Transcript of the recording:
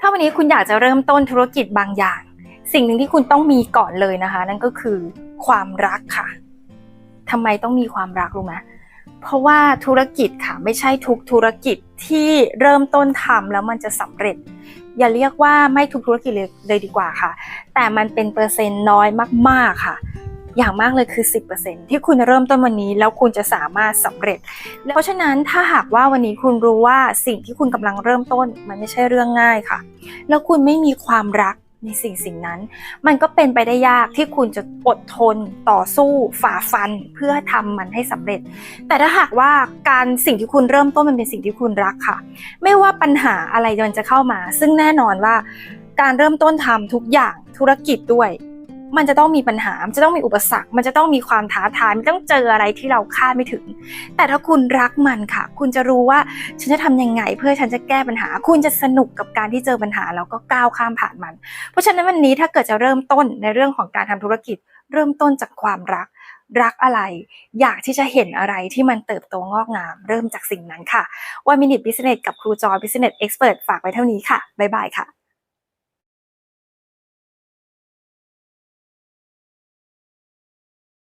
ถ้าวันนี้คุณอยากจะเริ่มต้นธุรกิจบางอย่าง สิ่งหนึ่งที่คุณต้องมีก่อนเลยนะคะ นั่นก็คือความรักค่ะทำไมต้องมีความรักรู้ไหมเพราะว่าธุรกิจค่ะไม่ใช่ทุกธุรกิจที่เริ่มต้นทำแล้วมันจะสำเร็จ อย่าเรียกว่าไม่ทุกธุรกิจเลยเลยดีกว่าค่ะ แต่มันเป็นเปอร์เซ็นต์น้อยมาก ๆค่ะ อย่างมากเลยคือ 10%ที่คุณเริ่มต้นวันนี้แล้วคุณจะสามารถสำเร็จ เพราะฉะนั้นถ้าหากว่าวันนี้คุณรู้ว่าสิ่งที่คุณกำลังเริ่มต้นมันไม่ใช่เรื่องง่ายค่ะ แล้วคุณไม่มีความรักในสิ่งสิ่งนั้น มันก็เป็นไปได้ยากที่คุณจะอดทนต่อสู้ฝ่าฟันเพื่อทำมันให้สำเร็จ แต่ถ้าหากว่าการสิ่งที่คุณเริ่มต้นมันเป็นสิ่งที่คุณรักค่ะ ไม่ว่าปัญหาอะไรมันจะเข้ามา ซึ่งแน่นอนว่าการเริ่มต้นทำทุกอย่างธุรกิจด้วย มันจะต้องมีปัญหา มันจะต้องมีอุปสรรค มันจะต้องมีความท้าทาย มันต้องเจออะไรที่เราคาดไม่ถึง แต่ถ้าคุณรักมันค่ะ คุณจะรู้ว่าฉันจะทำยังไง เพื่อฉันจะแก้ปัญหา คุณจะสนุกกับการที่เจอปัญหาแล้วก็ก้าวข้ามผ่านมัน เพราะฉะนั้นวันนี้ถ้าเกิดจะเริ่มต้นในเรื่องของการทำธุรกิจ เริ่มต้นจากความรัก รักอะไร อยากที่จะเห็นอะไรที่มันเติบโตงอกงาม เริ่มจากสิ่งนั้นค่ะวันมินิ Business กับครูจอย Business Expert ฝากไว้เท่านี้ค่ะบ๊ายบายค่ะ